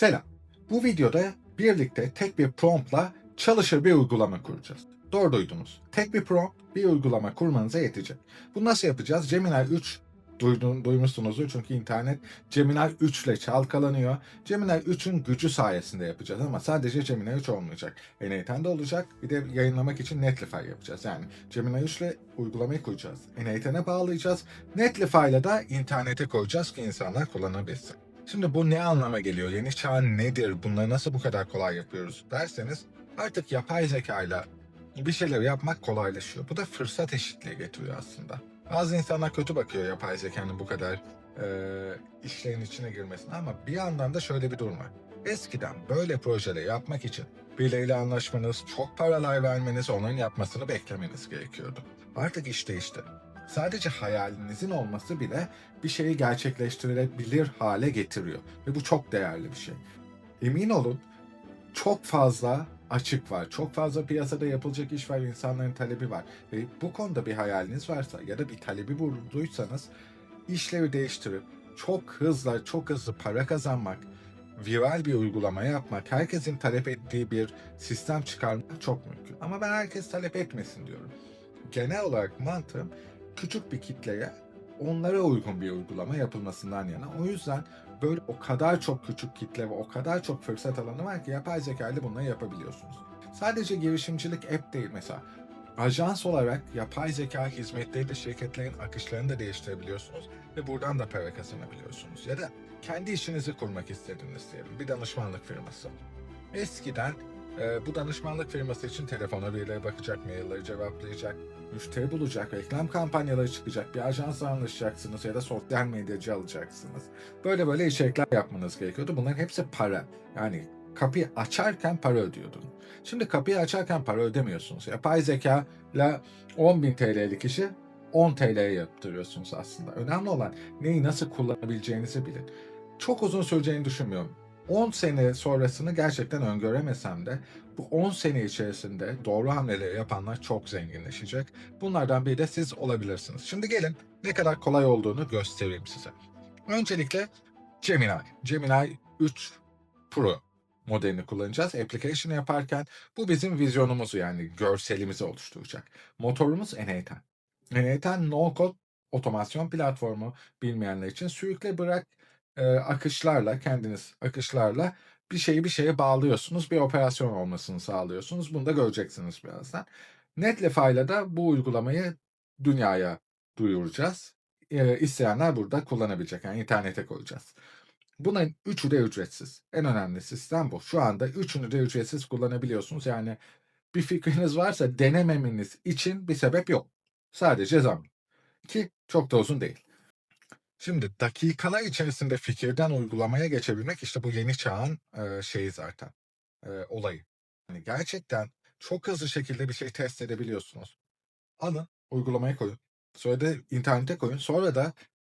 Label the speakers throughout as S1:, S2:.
S1: Selam. Bu videoda birlikte tek bir promptla çalışır bir uygulama kuracağız. Doğru duydunuz. Tek bir prompt bir uygulama kurmanıza yetecek. Bunu nasıl yapacağız? Gemini 3 duydun, duymuşsunuzdur çünkü internet Gemini 3 ile çalkalanıyor. Gemini 3'ün gücü sayesinde yapacağız ama sadece Gemini 3 olmayacak. N8'de olacak. Bir de yayınlamak için Netlify yapacağız. Yani Gemini 3 ile uygulamayı koyacağız. N8'e bağlayacağız. Netlify ile de internete koyacağız ki insanlar kullanabilsin. Şimdi bu ne anlama geliyor? Yeni çağ nedir? Bunları nasıl bu kadar kolay yapıyoruz derseniz artık yapay zeka ile bir şeyler yapmak kolaylaşıyor. Bu da fırsat eşitliği getiriyor aslında. Bazı insanlar kötü bakıyor yapay zekanın bu kadar e, işlerin içine girmesine ama bir yandan da şöyle bir durum var. Eskiden böyle projeleri yapmak için birileriyle anlaşmanız, çok paralar vermeniz, onların yapmasını beklemeniz gerekiyordu. Artık iş değişti. Sadece hayalinizin olması bile bir şeyi gerçekleştirilebilir hale getiriyor. Ve bu çok değerli bir şey. Emin olun çok fazla açık var. Çok fazla piyasada yapılacak iş var, insanların talebi var. Ve bu konuda bir hayaliniz varsa ya da bir talebi bulduysanız işlevi değiştirip çok hızlı, çok hızlı para kazanmak, viral bir uygulama yapmak, herkesin talep ettiği bir sistem çıkarmak çok mümkün. Ama ben herkes talep etmesin diyorum. Genel olarak mantığım küçük bir kitleye onlara uygun bir uygulama yapılmasından yana. O yüzden böyle o kadar çok küçük kitle ve o kadar çok fırsat alanı var ki yapay zeka ile bunları yapabiliyorsunuz. Sadece girişimcilik app değil mesela. Ajans olarak yapay zeka hizmetleriyle şirketlerin akışlarını da değiştirebiliyorsunuz ve buradan da para kazanabiliyorsunuz. Ya da kendi işinizi kurmak istediniz diyelim. Bir danışmanlık firması. Eskiden e, bu danışmanlık firması için telefona birileri bakacak, mailleri cevaplayacak, müşteri bulacak, reklam kampanyaları çıkacak, bir ajansla anlaşacaksınız ya da sosyal medyacı alacaksınız. Böyle böyle içerikler yapmanız gerekiyordu. Bunların hepsi para. Yani kapıyı açarken para ödüyordun. Şimdi kapıyı açarken para ödemiyorsunuz. Yapay zeka ile 10.000 TL'lik işi 10 TL'ye yaptırıyorsunuz aslında. Önemli olan neyi nasıl kullanabileceğinizi bilin. Çok uzun süreceğini düşünmüyorum. 10 sene sonrasını gerçekten öngöremesem de bu 10 sene içerisinde doğru hamleleri yapanlar çok zenginleşecek. Bunlardan biri de siz olabilirsiniz. Şimdi gelin ne kadar kolay olduğunu göstereyim size. Öncelikle Gemini. Gemini 3 Pro modelini kullanacağız. Application yaparken bu bizim vizyonumuzu yani görselimizi oluşturacak. Motorumuz N8. N8 no code otomasyon platformu bilmeyenler için sürükle bırak e, akışlarla kendiniz akışlarla bir şeyi bir şeye bağlıyorsunuz. Bir operasyon olmasını sağlıyorsunuz. Bunu da göreceksiniz birazdan. Netlify ile de bu uygulamayı dünyaya duyuracağız. E, isteyenler burada kullanabilecek. Yani internete koyacağız. Bunların üçü de ücretsiz. En önemli sistem bu. Şu anda üçünü de ücretsiz kullanabiliyorsunuz. Yani bir fikriniz varsa denememeniz için bir sebep yok. Sadece zam. Ki çok da uzun değil. Şimdi dakikalar içerisinde fikirden uygulamaya geçebilmek işte bu yeni çağın e, şeyi zaten. E, olayı. Yani gerçekten çok hızlı şekilde bir şey test edebiliyorsunuz. Alın, uygulamaya koyun. Sonra da internete koyun. Sonra da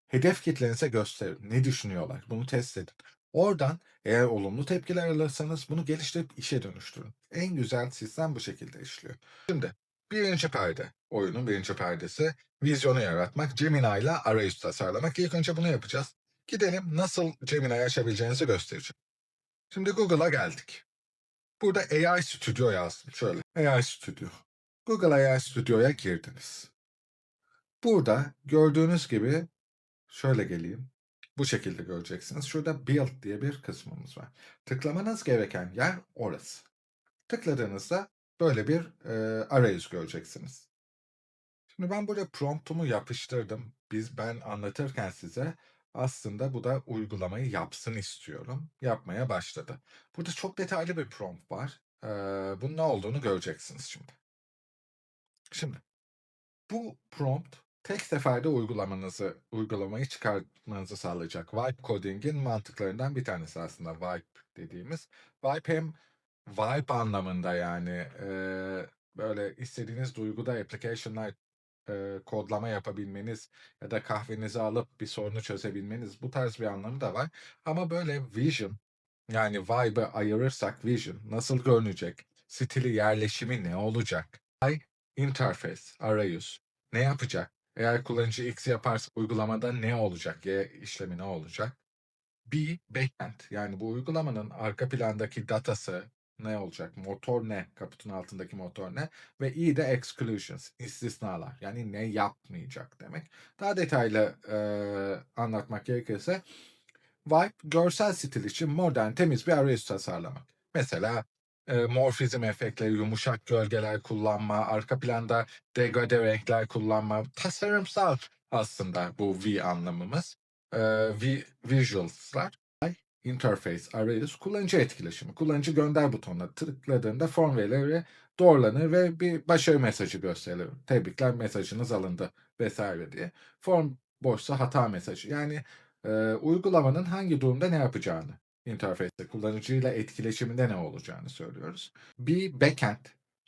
S1: hedef kitlenize gösterin. Ne düşünüyorlar? Bunu test edin. Oradan eğer olumlu tepkiler alırsanız bunu geliştirip işe dönüştürün. En güzel sistem bu şekilde işliyor. Şimdi birinci perde, oyunun birinci perdesi vizyonu yaratmak, Gemini ile arayüz tasarlamak. İlk önce bunu yapacağız. Gidelim nasıl Gemini'yi açabileceğinizi göstereceğim. Şimdi Google'a geldik. Burada AI Studio yazdım. Şöyle AI Studio. Google AI Studio'ya girdiniz. Burada gördüğünüz gibi şöyle geleyim. Bu şekilde göreceksiniz. Şurada Build diye bir kısmımız var. Tıklamanız gereken yer orası. Tıkladığınızda böyle bir e, arayüz göreceksiniz. Şimdi ben buraya promptumu yapıştırdım. Biz ben anlatırken size aslında bu da uygulamayı yapsın istiyorum. Yapmaya başladı. Burada çok detaylı bir prompt var. Ee, bunun ne olduğunu göreceksiniz şimdi. Şimdi bu prompt tek seferde uygulamanızı, uygulamayı çıkartmanızı sağlayacak. Vibe coding'in mantıklarından bir tanesi aslında vibe dediğimiz. Vibe hem vibe anlamında yani e, böyle istediğiniz duyguda application'lar e, kodlama yapabilmeniz ya da kahvenizi alıp bir sorunu çözebilmeniz bu tarz bir anlamı da var. Ama böyle vision yani vibe'ı ayırırsak vision nasıl görünecek? Stili yerleşimi ne olacak? Ay interface arayüz ne yapacak? Eğer kullanıcı X yaparsa uygulamada ne olacak? Y işlemi ne olacak? B backend yani bu uygulamanın arka plandaki datası ne olacak? Motor ne? Kaputun altındaki motor ne? Ve E de exclusions, istisnalar. Yani ne yapmayacak demek. Daha detaylı eee, anlatmak gerekirse Vibe görsel stil için modern, temiz bir arayüz tasarlamak. Mesela eee, morfizm efektleri, yumuşak gölgeler kullanma, arka planda degade renkler kullanma, tasarımsal aslında bu V anlamımız. Eee, v, visuals'lar. Interface arayüz kullanıcı etkileşimi. Kullanıcı gönder butonuna tıkladığında form verileri doğrulanır ve bir başarı mesajı gösterilir. Tebrikler mesajınız alındı vesaire diye. Form boşsa hata mesajı. Yani e, uygulamanın hangi durumda ne yapacağını, interface'te kullanıcıyla etkileşiminde ne olacağını söylüyoruz. Bir backend,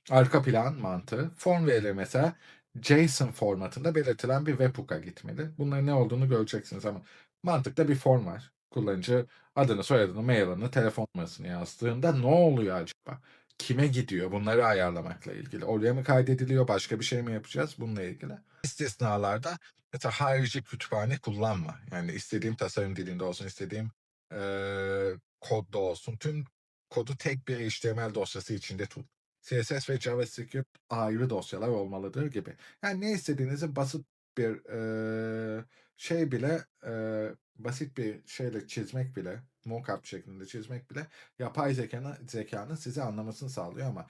S1: arka plan mantığı. Form verileri mesela JSON formatında belirtilen bir webhook'a gitmeli. Bunların ne olduğunu göreceksiniz ama mantıkta bir form var. Kullanıcı adını, soyadını, mailini, telefon numarasını yazdığında ne oluyor acaba? Kime gidiyor? Bunları ayarlamakla ilgili. Oraya mı kaydediliyor? Başka bir şey mi yapacağız? Bununla ilgili. İstisnalarda mesela harici kütüphane kullanma. Yani istediğim tasarım dilinde olsun, istediğim eee kodda olsun. Tüm kodu tek bir HTML dosyası içinde tut. CSS ve JavaScript ayrı dosyalar olmalıdır gibi. Yani ne istediğinizi basit bir eee, şey bile eee, basit bir şeyle çizmek bile, mockup şeklinde çizmek bile yapay zekanın, zekanın size anlamasını sağlıyor ama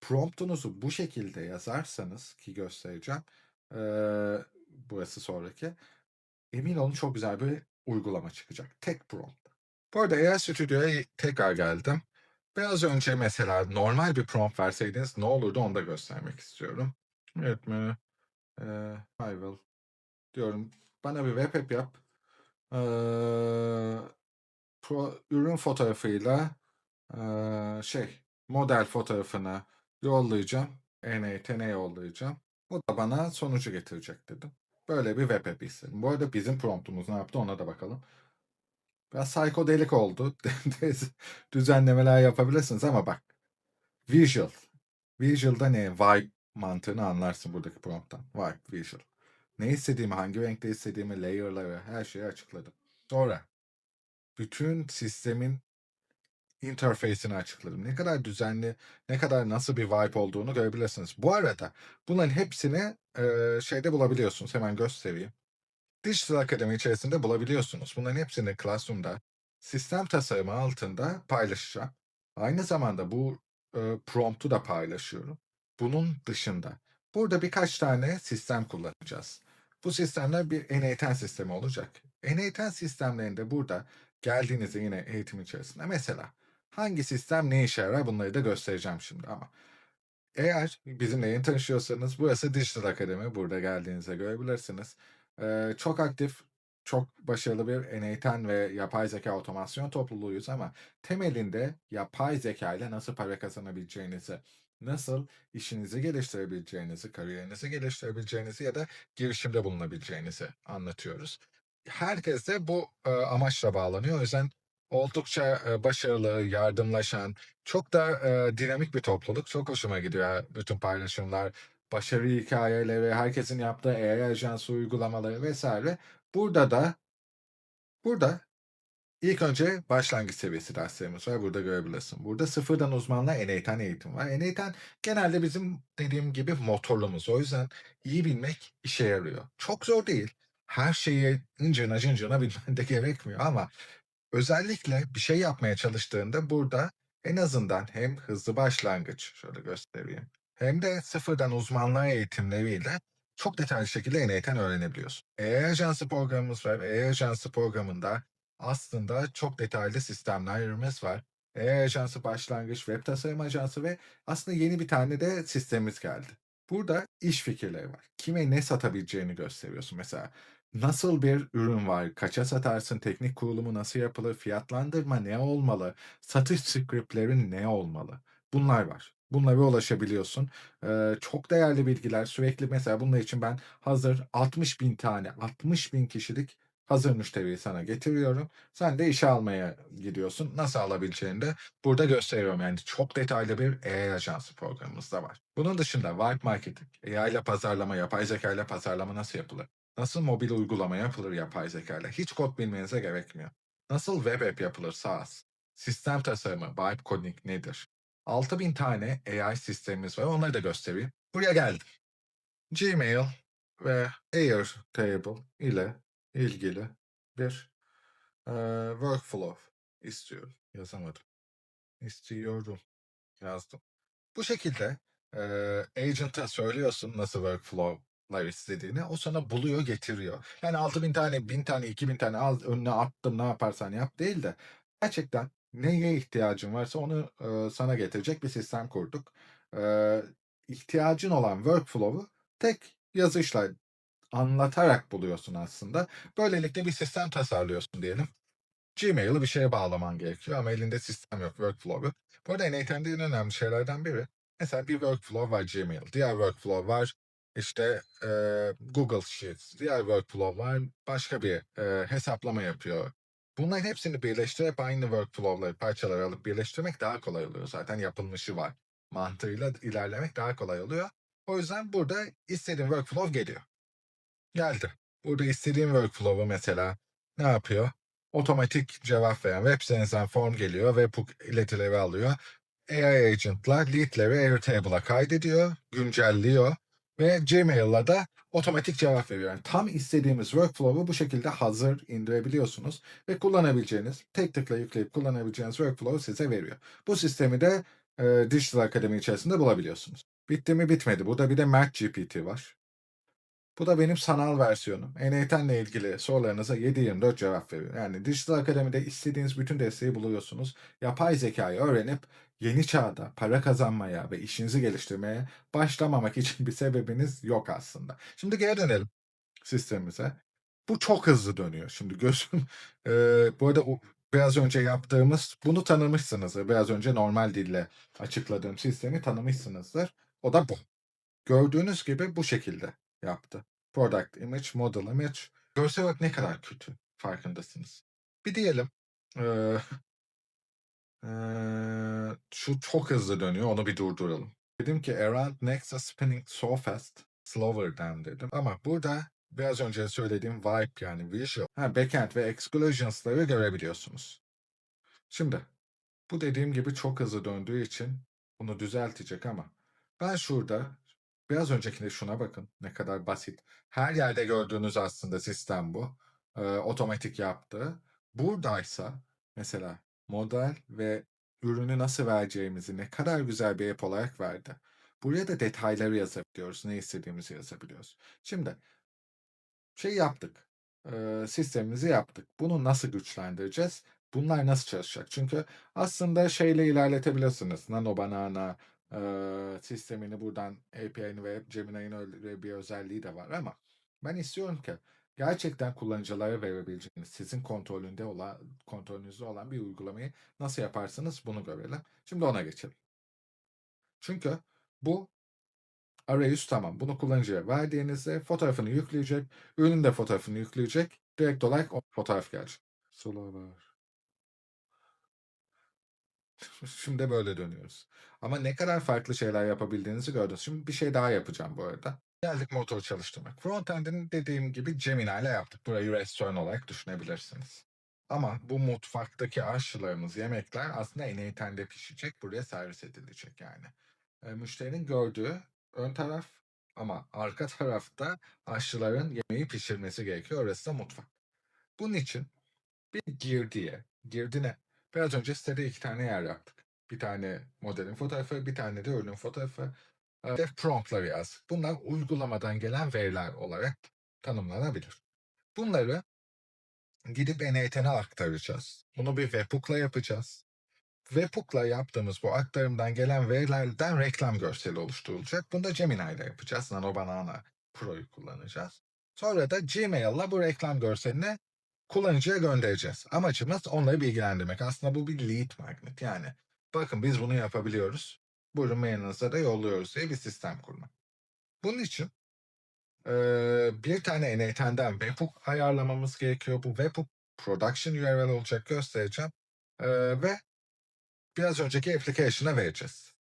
S1: promptunuzu bu şekilde yazarsanız ki göstereceğim eee, burası sonraki emin olun çok güzel bir uygulama çıkacak. Tek prompt. Bu arada AI Studio'ya tekrar geldim. Biraz önce mesela normal bir prompt verseydiniz ne olurdu onu da göstermek istiyorum. Üretme, eee, I will diyorum. Bana bir web app yap. Eee, pro, ürün fotoğrafıyla eee, şey model fotoğrafını yollayacağım. NAT'e yollayacağım. O da bana sonucu getirecek dedim. Böyle bir web app istedim. Bu arada bizim promptumuz ne yaptı ona da bakalım. Biraz psikodelik oldu. Düzenlemeler yapabilirsiniz ama bak. Visual. Visual'da ne? Vibe mantığını anlarsın buradaki prompttan. Vibe, visual. Ne istediğimi, hangi renkte istediğimi, layer'ları, her şeyi açıkladım. Sonra bütün sistemin interface'ini açıkladım. Ne kadar düzenli, ne kadar nasıl bir vibe olduğunu görebilirsiniz. Bu arada bunların hepsini eee, şeyde bulabiliyorsunuz. Hemen göstereyim. Digital Akademi içerisinde bulabiliyorsunuz. Bunların hepsini Classroom'da sistem tasarımı altında paylaşacağım. Aynı zamanda bu e, promptu da paylaşıyorum. Bunun dışında burada birkaç tane sistem kullanacağız. Bu sistemler bir eğiten sistemi olacak. Eğiten sistemlerinde burada geldiğinizde yine eğitim içerisinde mesela hangi sistem ne işe yarar bunları da göstereceğim şimdi ama eğer bizimle yeni tanışıyorsanız burası Digital Akademi. Burada geldiğinizde görebilirsiniz. Eee, çok aktif, çok başarılı bir eğiten ve yapay zeka otomasyon topluluğuyuz ama temelinde yapay zeka ile nasıl para kazanabileceğinizi, nasıl işinizi geliştirebileceğinizi, kariyerinizi geliştirebileceğinizi ya da girişimde bulunabileceğinizi anlatıyoruz. Herkes de bu e, amaçla bağlanıyor. O yüzden oldukça e, başarılı, yardımlaşan, çok da e, dinamik bir topluluk. Çok hoşuma gidiyor bütün paylaşımlar, başarı hikayeleri, herkesin yaptığı AI ajansı uygulamaları vesaire. Burada da burada ilk önce başlangıç seviyesi derslerimiz var. Burada görebilirsin. Burada sıfırdan uzmanla eğiten eğitim var. Eğiten genelde bizim dediğim gibi motorluğumuz. O yüzden iyi bilmek işe yarıyor. Çok zor değil. Her şeyi incına cıncına bilmen de gerekmiyor ama özellikle bir şey yapmaya çalıştığında burada en azından hem hızlı başlangıç, şöyle göstereyim, hem de sıfırdan uzmanlığa eğitimleriyle çok detaylı şekilde eğiten öğrenebiliyorsun. AI Ajansı programımız var. AI Ajansı programında aslında çok detaylı sistemlerimiz var. AI Ajansı başlangıç, web tasarım ajansı ve aslında yeni bir tane de sistemimiz geldi. Burada iş fikirleri var. Kime ne satabileceğini gösteriyorsun. Mesela nasıl bir ürün var, kaça satarsın, teknik kurulumu nasıl yapılır, fiyatlandırma ne olmalı, satış scriptleri ne olmalı? Bunlar var. Bunlara ulaşabiliyorsun. Eee, çok değerli bilgiler. Sürekli mesela bunun için ben hazır 60 bin tane, 60 bin kişilik hazır müşteriyi sana getiriyorum. Sen de işe almaya gidiyorsun. Nasıl alabileceğini de burada gösteriyorum. Yani çok detaylı bir AI ajansı programımız da var. Bunun dışında Vibe Marketing, AI ile pazarlama, yapay zeka ile pazarlama nasıl yapılır? Nasıl mobil uygulama yapılır yapay zeka ile? Hiç kod bilmenize gerekmiyor. Nasıl web app yapılır SaaS? Sistem tasarımı, vibe coding nedir? 6000 tane AI sistemimiz var. Onları da göstereyim. Buraya geldim. Gmail ve Airtable ile ilgili bir eee, workflow istiyorum. Yazamadım. İstiyorum. Yazdım. Bu şekilde eee agent'a söylüyorsun nasıl workflow'lar istediğini. O sana buluyor, getiriyor. Yani 6000 tane, 1000 tane, 2000 tane al önüne attım ne yaparsan yap değil de gerçekten neye ihtiyacın varsa onu eee, sana getirecek bir sistem kurduk. Eee, ihtiyacın olan workflow'u tek yazışla anlatarak buluyorsun aslında. Böylelikle bir sistem tasarlıyorsun diyelim. Gmail'ı bir şeye bağlaman gerekiyor ama elinde sistem yok, workflow yok. Bu arada NAT'de en önemli şeylerden biri, mesela bir workflow var Gmail, diğer workflow var işte eee, Google Sheets, diğer workflow var başka bir eee, hesaplama yapıyor. Bunların hepsini birleştirip aynı workflow'ları, parçaları alıp birleştirmek daha kolay oluyor. Zaten yapılmışı var. Mantığıyla ilerlemek daha kolay oluyor. O yüzden burada istediğin workflow geliyor. Geldi. Burada istediğim workflow'u mesela ne yapıyor? Otomatik cevap veren web sitenizden form geliyor, webhook iletileri alıyor. AI agent'lar lead'leri Airtable'a kaydediyor, güncelliyor ve Gmail'la da otomatik cevap veriyor. Yani tam istediğimiz workflow'u bu şekilde hazır indirebiliyorsunuz ve kullanabileceğiniz, tek tıkla yükleyip kullanabileceğiniz workflow'u size veriyor. Bu sistemi de e, Digital Academy içerisinde bulabiliyorsunuz. Bitti mi bitmedi. Burada bir de Mert GPT var. Bu da benim sanal versiyonum. NAT'le ilgili sorularınıza 7/24 cevap veriyor. Yani Dijital Akademi'de istediğiniz bütün desteği buluyorsunuz. Yapay zekayı öğrenip yeni çağda para kazanmaya ve işinizi geliştirmeye başlamamak için bir sebebiniz yok aslında. Şimdi geri dönelim sistemimize. Bu çok hızlı dönüyor. Şimdi gözüm eee, bu arada o biraz önce yaptığımız bunu tanımışsınızdır. Biraz önce normal dille açıkladığım sistemi tanımışsınızdır. O da bu. Gördüğünüz gibi bu şekilde yaptı. Product image, model image. Görsel olarak ne kadar kötü farkındasınız. Bir diyelim eee, eee, şu çok hızlı dönüyor onu bir durduralım. Dedim ki around next is spinning so fast slower than dedim. Ama burada biraz önce söylediğim vibe yani visual, ha, backend ve exclusions'ları görebiliyorsunuz. Şimdi bu dediğim gibi çok hızlı döndüğü için bunu düzeltecek ama ben şurada biraz öncekinde şuna bakın ne kadar basit. Her yerde gördüğünüz aslında sistem bu. Eee, otomatik yaptı. Buradaysa mesela model ve ürünü nasıl vereceğimizi ne kadar güzel bir app olarak verdi. Buraya da detayları yazabiliyoruz. Ne istediğimizi yazabiliyoruz. Şimdi şey yaptık. Eee, sistemimizi yaptık. Bunu nasıl güçlendireceğiz? Bunlar nasıl çalışacak? Çünkü aslında şeyle ilerletebilirsiniz. Nano Banana eee, sistemini buradan API'ni ve Gemini'nin öyle bir özelliği de var ama ben istiyorum ki gerçekten kullanıcılara verebileceğiniz, sizin kontrolünde olan, kontrolünüzde olan bir uygulamayı nasıl yaparsınız bunu görelim. Şimdi ona geçelim. Çünkü bu arayüz tamam. Bunu kullanıcıya verdiğinizde fotoğrafını yükleyecek, ürünün de fotoğrafını yükleyecek. Direkt olarak o fotoğraf gelecek. Sola var. Şimdi böyle dönüyoruz. Ama ne kadar farklı şeyler yapabildiğinizi gördünüz. Şimdi bir şey daha yapacağım bu arada. Geldik motor çalıştırmak. Frontend'ini dediğim gibi Gemini ile yaptık. Burayı restoran olarak düşünebilirsiniz. Ama bu mutfaktaki aşçılarımız, yemekler aslında NAT'de pişecek, buraya servis edilecek yani. E, müşterinin gördüğü ön taraf ama arka tarafta aşçıların yemeği pişirmesi gerekiyor. Orası da mutfak. Bunun için bir girdiye, girdi ne? Biraz önce sitede iki tane yer yaptık. Bir tane modelin fotoğrafı, bir tane de ürünün fotoğrafı. E, Hedef promptları yaz. Bunlar uygulamadan gelen veriler olarak tanımlanabilir. Bunları gidip NAT'e aktaracağız. Bunu bir webhook'la yapacağız. Webhook'la yaptığımız bu aktarımdan gelen verilerden reklam görseli oluşturulacak. Bunu da Gemini ile yapacağız. Nano Banana Pro'yu kullanacağız. Sonra da Gmail'la bu reklam görselini kullanıcıya göndereceğiz. Amacımız onları bilgilendirmek. Aslında bu bir lead magnet. Yani bakın biz bunu yapabiliyoruz. Buyurun mailinize de yolluyoruz diye bir sistem kurmak. Bunun için bir tane NAT'den webhook ayarlamamız gerekiyor. Bu webhook production URL olacak göstereceğim. Ve biraz önceki application'a vereceğiz.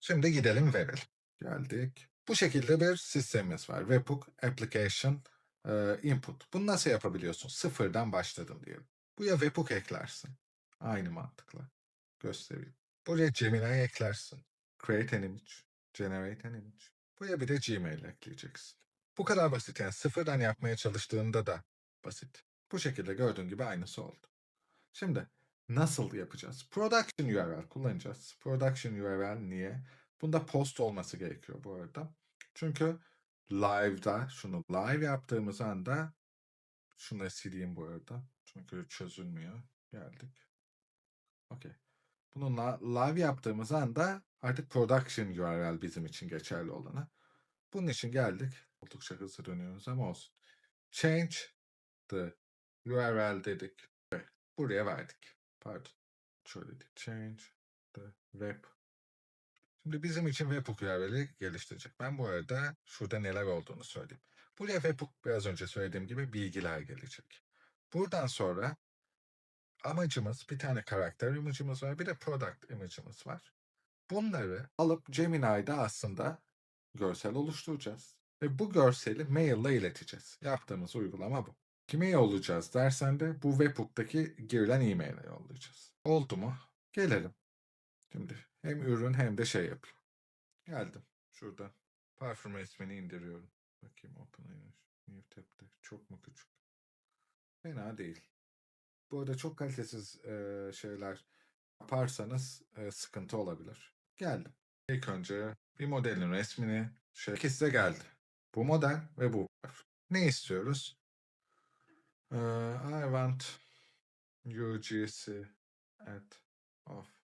S1: Şimdi gidelim verelim. Geldik. Bu şekilde bir sistemimiz var. Webhook application eee, input. Bunu nasıl yapabiliyorsun? Sıfırdan başladım diyelim. Buraya webhook eklersin. Aynı mantıkla. Göstereyim. Buraya Gemini eklersin. Create an image. Generate an image. Buraya bir de Gmail ekleyeceksin. Bu kadar basit yani sıfırdan yapmaya çalıştığında da basit. Bu şekilde gördüğün gibi aynısı oldu. Şimdi nasıl yapacağız? Production URL kullanacağız. Production URL niye? Bunda post olması gerekiyor bu arada. Çünkü live'da şunu live yaptığımız anda şunu sileyim bu arada. Çünkü çözülmüyor. Geldik. Okey. Bununla live yaptığımız anda artık production URL bizim için geçerli olanı. Bunun için geldik. Oldukça hızlı dönüyoruz ama olsun. Change the URL dedik. Buraya verdik. Pardon. Şöyle dedik. Change the web. Şimdi bizim için webhook URL'i geliştirecek. Ben bu arada şurada neler olduğunu söyleyeyim. Buraya webhook biraz önce söylediğim gibi bilgiler gelecek. Buradan sonra amacımız bir tane karakter image'ımız var. Bir de product image'ımız var. Bunları alıp Gemini'de aslında görsel oluşturacağız. Ve bu görseli mail ile ileteceğiz. Yaptığımız uygulama bu. Kime yollayacağız dersen de bu webhook'taki girilen e-mail'e yollayacağız. Oldu mu? Gelelim. Şimdi hem ürün hem de şey yapayım. Geldim. Şurada. Parfüm resmini indiriyorum. Bakayım Open Image. New tab'de. Çok mu küçük? Fena değil. Bu arada çok kalitesiz e, şeyler yaparsanız e, sıkıntı olabilir. Geldim. İlk önce bir modelin resmini şey de geldi. Bu model ve bu. Ne istiyoruz? Ee, I want UGC at of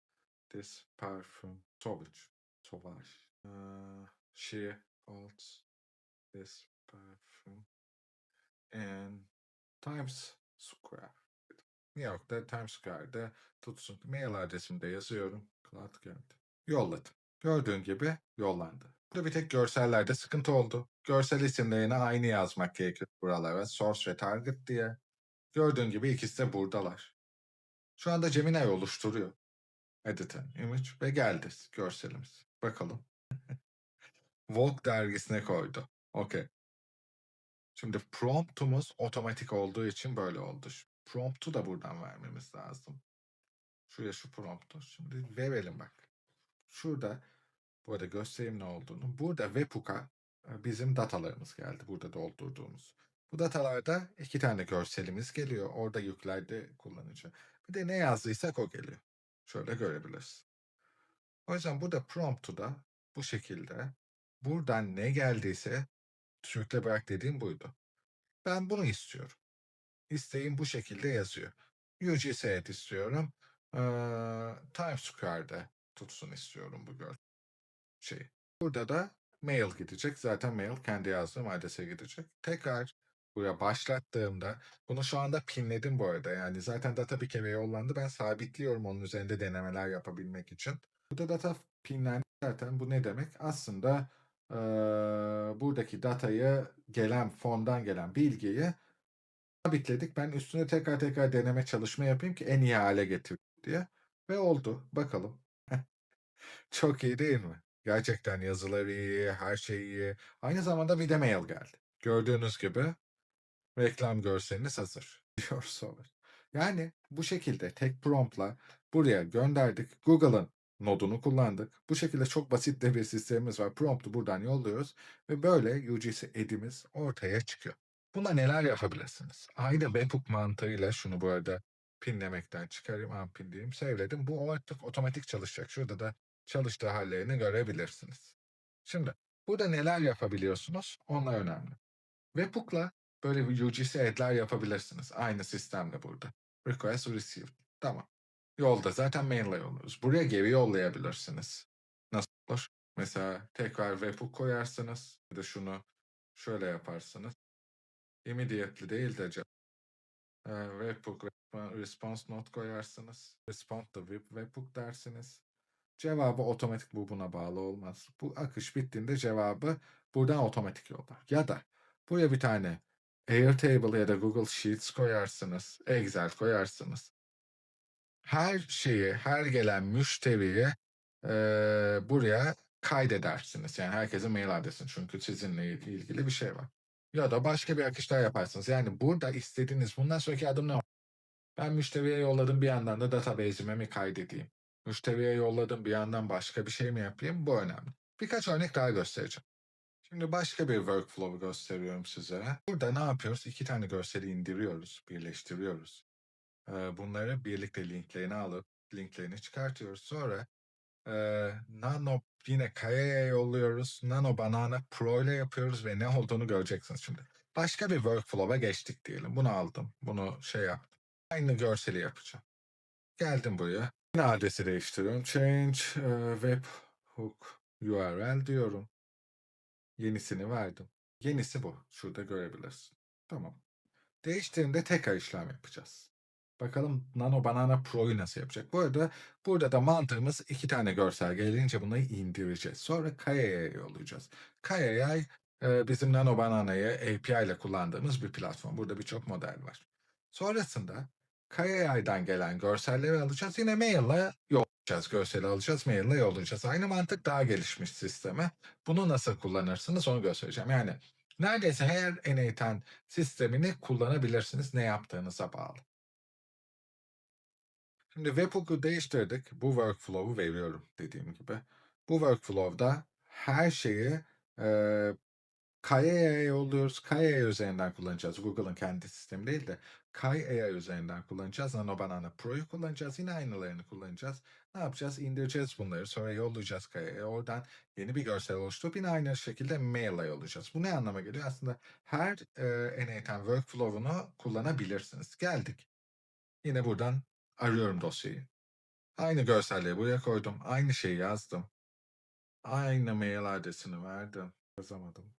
S1: this perfume sauvage. Sauvage. Uh, she holds this perfume in Times Square. New York'ta Times Square'da tutsun. Mail adresimde yazıyorum. Cloud geldi. Yolladım. Gördüğün gibi yollandı. Burada bir tek görsellerde sıkıntı oldu. Görsel isimlerini aynı yazmak gerekiyor buralara. Source ve target diye. Gördüğün gibi ikisi de buradalar. Şu anda Gemini oluşturuyor. Edit an image ve geldi görselimiz. Bakalım. Vogue dergisine koydu. Okey. Şimdi promptumuz otomatik olduğu için böyle oldu. Promptu da buradan vermemiz lazım. Şuraya şu promptu. Şimdi verelim bak. Şurada bu arada göstereyim ne olduğunu. Burada webhook'a e, bizim datalarımız geldi. Burada doldurduğumuz. Bu datalarda iki tane görselimiz geliyor. Orada yüklerde kullanıcı. Bir de ne yazdıysak o geliyor. Şöyle görebiliriz. O yüzden burada promptu da bu şekilde buradan ne geldiyse Türk'le bırak dediğim buydu. Ben bunu istiyorum. İsteğim bu şekilde yazıyor. UGC et istiyorum. Ee, Times Square'da tutsun istiyorum bu gör şey. Burada da mail gidecek. Zaten mail kendi yazdığım adrese gidecek. Tekrar buraya başlattığımda bunu şu anda pinledim bu arada. Yani zaten data bir kere yollandı. Ben sabitliyorum onun üzerinde denemeler yapabilmek için. Burada data pinlendi zaten. Bu ne demek? Aslında ee, buradaki datayı gelen fondan gelen bilgiyi sabitledik. Ben üstüne tekrar tekrar deneme çalışma yapayım ki en iyi hale getir diye. Ve oldu. Bakalım. Çok iyi değil mi? Gerçekten yazıları iyi, her şey iyi. Aynı zamanda bir de mail geldi. Gördüğünüz gibi reklam görseliniz hazır. Diyor sonra. Yani bu şekilde tek promptla buraya gönderdik. Google'ın nodunu kullandık. Bu şekilde çok basit de bir sistemimiz var. Prompt'u buradan yolluyoruz ve böyle UGC edimiz ortaya çıkıyor. Buna neler yapabilirsiniz? Aynı webhook mantığıyla şunu bu arada pinlemekten çıkarayım, unpin diyeyim, save'ledim. Bu artık otomatik çalışacak. Şurada da çalıştığı hallerini görebilirsiniz. Şimdi burada neler yapabiliyorsunuz? Onlar önemli. Webhook'la böyle UGC ad'ler yapabilirsiniz. Aynı sistemle burada. Request received. Tamam. Yolda zaten mail ile yolluyoruz. Buraya geri yollayabilirsiniz. Nasıl olur? Mesela tekrar webhook koyarsınız. Ya da şunu şöyle yaparsınız. Immediately değil de e, webhook response not koyarsınız. Respond to web, webhook dersiniz. Cevabı otomatik bu buna bağlı olmaz. Bu akış bittiğinde cevabı buradan otomatik yollar. Ya da buraya bir tane Airtable ya da Google Sheets koyarsınız. Excel koyarsınız. Her şeyi, her gelen müşteriye e, buraya kaydedersiniz. Yani herkesin mail adresini çünkü sizinle ilgili bir şey var. Ya da başka bir akış daha yaparsınız. Yani burada istediğiniz bundan sonraki adım ne? Ben müşteriye yolladım bir yandan da database'ime mi kaydedeyim? Müşteriye yolladım bir yandan başka bir şey mi yapayım? Bu önemli. Birkaç örnek daha göstereceğim. Şimdi başka bir workflow gösteriyorum size. Burada ne yapıyoruz? İki tane görseli indiriyoruz, birleştiriyoruz. Ee, bunları birlikte linklerini alıp linklerini çıkartıyoruz. Sonra e, Nano yine Kaya'ya yolluyoruz. Nano Banana Pro ile yapıyoruz ve ne olduğunu göreceksiniz şimdi. Başka bir workflow'a geçtik diyelim. Bunu aldım. Bunu şey yaptım. Aynı görseli yapacağım. Geldim buraya. Yine adresi değiştiriyorum. Change e, web hook URL diyorum. Yenisini verdim. Yenisi bu. Şurada görebilirsin. Tamam. Değiştirdiğinde tekrar işlem yapacağız. Bakalım Nano Banana Pro'yu nasıl yapacak? Bu arada burada da mantığımız iki tane görsel gelince bunları indireceğiz. Sonra Kaya'ya yollayacağız. Kaya e, bizim Nano Banana'yı API ile kullandığımız bir platform. Burada birçok model var. Sonrasında Kaya'dan gelen görselleri alacağız. Yine mail ile yollayacağız. Görseli alacağız, mail ile yollayacağız. Aynı mantık daha gelişmiş sisteme. Bunu nasıl kullanırsınız onu göstereceğim. Yani neredeyse her N8 sistemini kullanabilirsiniz. Ne yaptığınıza bağlı. Şimdi webhook'u değiştirdik. Bu workflow'u veriyorum dediğim gibi. Bu workflow'da her şeyi e, Kaya'ya yolluyoruz. Kaya üzerinden kullanacağız. Google'ın kendi sistemi değil de Kaya üzerinden kullanacağız. Nano Banana Pro'yu kullanacağız. Yine aynılarını kullanacağız. Ne yapacağız? İndireceğiz bunları. Sonra yollayacağız Kaya'ya. Oradan yeni bir görsel oluşturup yine aynı şekilde mail'la yollayacağız. Bu ne anlama geliyor? Aslında her e, N8 workflow'unu kullanabilirsiniz. Geldik. Yine buradan arıyorum dosyayı. Aynı görselleri buraya koydum. Aynı şeyi yazdım. Aynı mail adresini verdim. Yazamadım.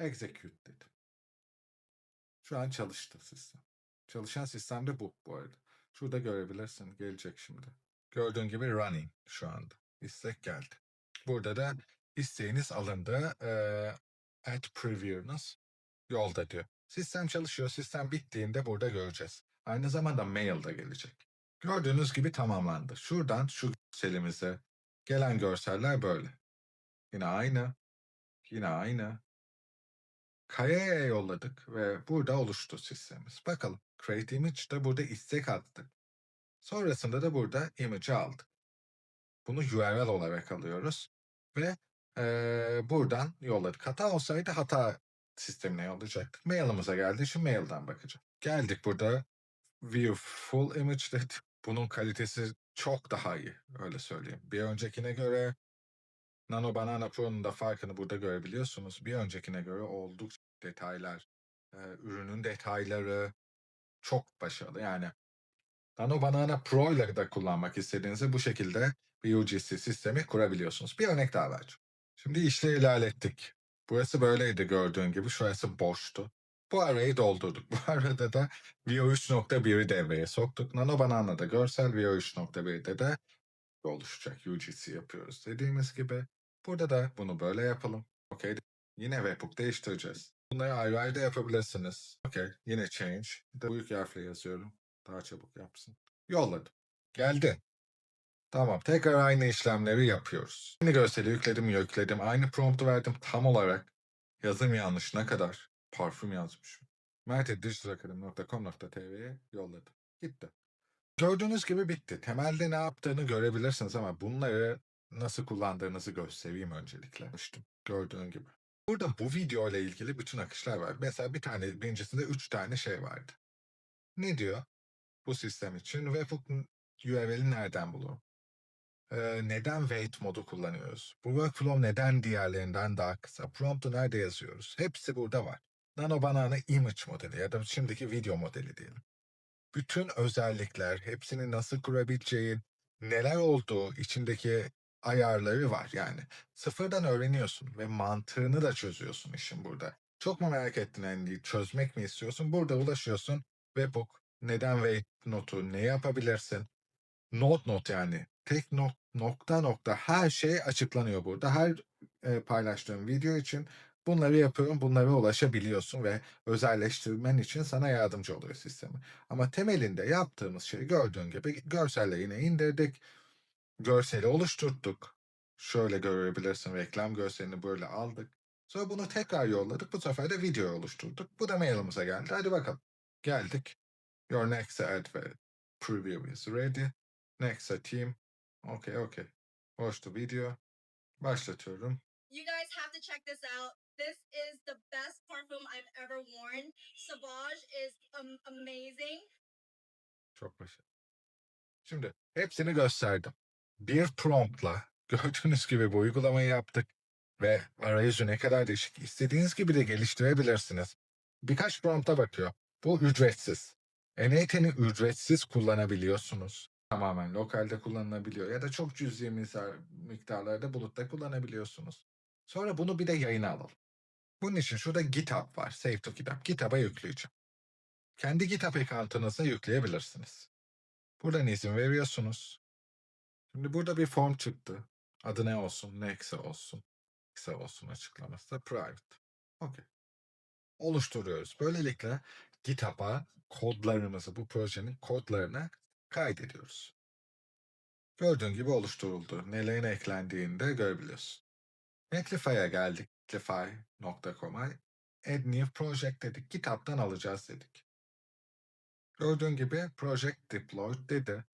S1: Execute dedim. Şu an çalıştı sistem. Çalışan sistem de bu bu arada. Şurada görebilirsin. Gelecek şimdi. Gördüğün gibi running şu anda. İstek geldi. Burada da isteğiniz alındı. Ee, at preview'unuz yolda diyor. Sistem çalışıyor. Sistem bittiğinde burada göreceğiz. Aynı zamanda mail de gelecek. Gördüğünüz gibi tamamlandı. Şuradan şu görselimize gelen görseller böyle. Yine aynı. Yine aynı. Kaya'ya yolladık ve burada oluştu sistemimiz. Bakalım. Create Image'da burada istek attık. Sonrasında da burada image'ı aldık. Bunu URL olarak alıyoruz ve eee, buradan yolladık. Hata olsaydı hata sistemine yollayacaktık. Mail'ımıza geldi. Şu mail'den bakacağım. Geldik burada View Full Image dedi. Bunun kalitesi çok daha iyi. Öyle söyleyeyim. Bir öncekine göre Nano Banana Pro'nun da farkını burada görebiliyorsunuz. Bir öncekine göre oldukça detaylar, e, ürünün detayları çok başarılı. Yani Nano Banana Pro ile de kullanmak istediğinizde bu şekilde bir UGC sistemi kurabiliyorsunuz. Bir örnek daha vereceğim. Şimdi işle ilerlettik. Burası böyleydi gördüğün gibi. Şurası boştu. Bu arayı doldurduk. Bu arada da Vio 3.1'i devreye soktuk. Nano Banana'da görsel Vio 3.1'de de oluşacak UGC yapıyoruz. Dediğimiz gibi burada da bunu böyle yapalım. Okey. Yine webhook değiştireceğiz. Bunları ayrı yapabilirsiniz. Okey. Yine change. De büyük harfle yazıyorum. Daha çabuk yapsın. Yolladım. Geldi. Tamam. Tekrar aynı işlemleri yapıyoruz. Aynı görseli yükledim yükledim. Aynı promptu verdim. Tam olarak yazım yanlışına kadar parfüm yazmışım. mertedijitalakademi.com.tr'ye yolladım. Gitti. Gördüğünüz gibi bitti. Temelde ne yaptığını görebilirsiniz ama bunları nasıl kullandığınızı göstereyim öncelikle. Gördüğün gibi. Burada bu video ile ilgili bütün akışlar var. Mesela bir tane birincisinde üç tane şey vardı. Ne diyor? Bu sistem için webhook URL'i nereden bulurum? Ee, neden wait modu kullanıyoruz? Bu workflow neden diğerlerinden daha kısa? Prompt'u nerede yazıyoruz? Hepsi burada var. Nano Banana image modeli ya da şimdiki video modeli diyelim bütün özellikler, hepsini nasıl kurabileceğin, neler olduğu, içindeki ayarları var. Yani sıfırdan öğreniyorsun ve mantığını da çözüyorsun işin burada. Çok mu merak ettin Andy? Çözmek mi istiyorsun? Burada ulaşıyorsun. Webhook, neden wait notu, ne yapabilirsin? Not not yani. Tek nok nokta nokta her şey açıklanıyor burada. Her e, paylaştığım video için Bunları yapıyorum, bunlara ulaşabiliyorsun ve özelleştirmen için sana yardımcı oluyor sistemi. Ama temelinde yaptığımız şey gördüğün gibi görselle yine indirdik. Görseli oluşturttuk. Şöyle görebilirsin reklam görselini böyle aldık. Sonra bunu tekrar yolladık. Bu sefer de video oluşturduk. Bu da mailimize geldi. Hadi bakalım. Geldik. Your next advert preview is ready. Next team. Okay, okay. Watch the video. Başlatıyorum.
S2: You guys have to check this out. This is the best parfum I've ever worn. Sauvage is amazing.
S1: Çok başarılı. Şimdi hepsini gösterdim. Bir promptla gördüğünüz gibi bu uygulamayı yaptık ve arayüzü ne kadar değişik. İstediğiniz gibi de geliştirebilirsiniz. Birkaç prompta bakıyor. Bu ücretsiz. N8'i ücretsiz kullanabiliyorsunuz. Tamamen lokalde kullanılabiliyor ya da çok cüzi miktar- miktarlarda bulutta kullanabiliyorsunuz. Sonra bunu bir de yayına alalım. Bunun için şurada GitHub var. Save to GitHub. GitHub'a yükleyeceğim. Kendi GitHub account'unuza yükleyebilirsiniz. Buradan izin veriyorsunuz. Şimdi burada bir form çıktı. Adı ne olsun, ne eksi olsun. Eksi olsun açıklaması da private. Okey. Oluşturuyoruz. Böylelikle GitHub'a kodlarımızı, bu projenin kodlarını kaydediyoruz. Gördüğün gibi oluşturuldu. Nelerin eklendiğini de görebiliyorsun. Netlify'a geldik. Netlify.com'a Add New Project dedik. GitHub'dan alacağız dedik. Gördüğün gibi Project Deployed dedi.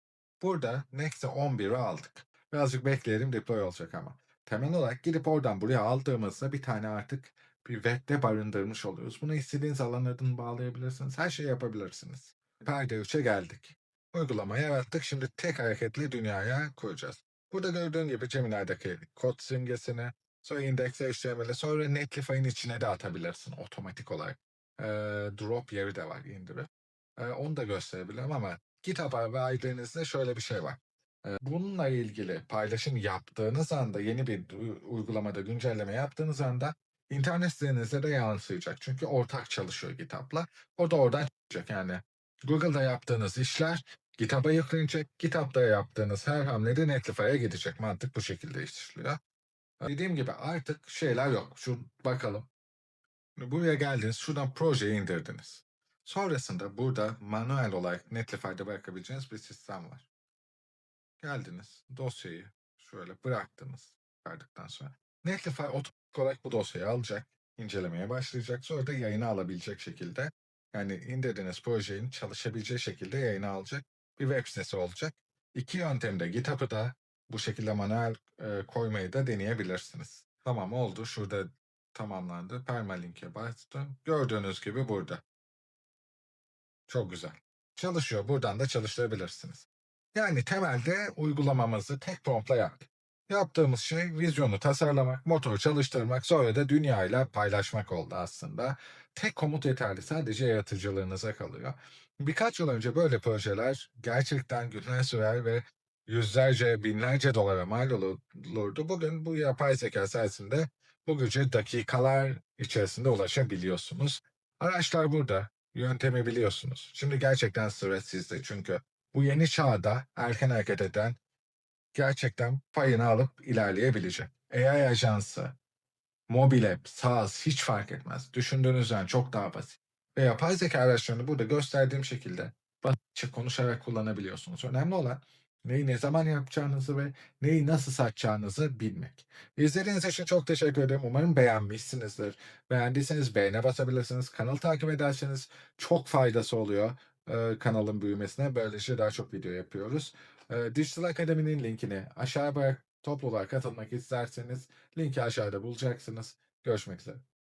S1: Burada Next'e 11'i aldık. Birazcık bekleyelim deploy olacak ama. Temel olarak gidip oradan buraya aldığımızda bir tane artık bir webde barındırmış oluyoruz. Bunu istediğiniz alanlardan bağlayabilirsiniz. Her şeyi yapabilirsiniz. Perde 3'e geldik. Uygulamayı yarattık. Şimdi tek hareketli dünyaya koyacağız. Burada gördüğün gibi Gemini'deki kod simgesini, sonra index HTML'i, sonra Netlify'ın içine de atabilirsin otomatik olarak. Ee, drop yeri de var indirip. Ee, onu da gösterebilirim ama GitHub'a verdiğinizde şöyle bir şey var. Ee, bununla ilgili paylaşım yaptığınız anda yeni bir uygulamada güncelleme yaptığınız anda internet sitenize de yansıyacak. Çünkü ortak çalışıyor GitHub'la. O da oradan çıkacak yani. Google'da yaptığınız işler GitHub'a yüklenecek. GitHub'da yaptığınız her hamlede Netlify'a gidecek. Mantık bu şekilde işliyor. Dediğim gibi artık şeyler yok. Şu bakalım. Buraya geldiniz. Şuradan projeyi indirdiniz. Sonrasında burada manuel olarak Netlify'da bırakabileceğiniz bir sistem var. Geldiniz. Dosyayı şöyle bıraktınız. Çıkardıktan sonra. Netlify otomatik olarak bu dosyayı alacak. incelemeye başlayacak. Sonra da yayına alabilecek şekilde yani indirdiğiniz projenin çalışabileceği şekilde yayına alacak bir web sitesi olacak. İki yöntemde GitHub'ı da bu şekilde manuel e, koymayı da deneyebilirsiniz. Tamam oldu. Şurada tamamlandı. Permalink'e bastım. Gördüğünüz gibi burada. Çok güzel. Çalışıyor. Buradan da çalıştırabilirsiniz. Yani temelde uygulamamızı tek promptla yaptık. Yaptığımız şey vizyonu tasarlamak, motoru çalıştırmak, sonra da dünyayla paylaşmak oldu aslında. Tek komut yeterli. Sadece yaratıcılığınıza kalıyor. Birkaç yıl önce böyle projeler gerçekten günler sürer ve yüzlerce, binlerce dolara mal olurdu. Bugün bu yapay zeka sayesinde bu güce dakikalar içerisinde ulaşabiliyorsunuz. Araçlar burada. Yöntemi biliyorsunuz. Şimdi gerçekten sıra sizde çünkü bu yeni çağda erken hareket eden gerçekten payını alıp ilerleyebilecek. AI ajansı, mobil app, SaaS hiç fark etmez. Düşündüğünüzden çok daha basit. Ve yapay zeka araçlarını burada gösterdiğim şekilde basitçe konuşarak kullanabiliyorsunuz. Önemli olan neyi ne zaman yapacağınızı ve neyi nasıl satacağınızı bilmek. İzlediğiniz için çok teşekkür ederim. Umarım beğenmişsinizdir. Beğendiyseniz beğene basabilirsiniz. Kanalı takip ederseniz çok faydası oluyor e, kanalın büyümesine. Böylece daha çok video yapıyoruz. E, Dijital Akademi'nin linkini aşağıya bırak. Topluluğa katılmak isterseniz linki aşağıda bulacaksınız. Görüşmek üzere.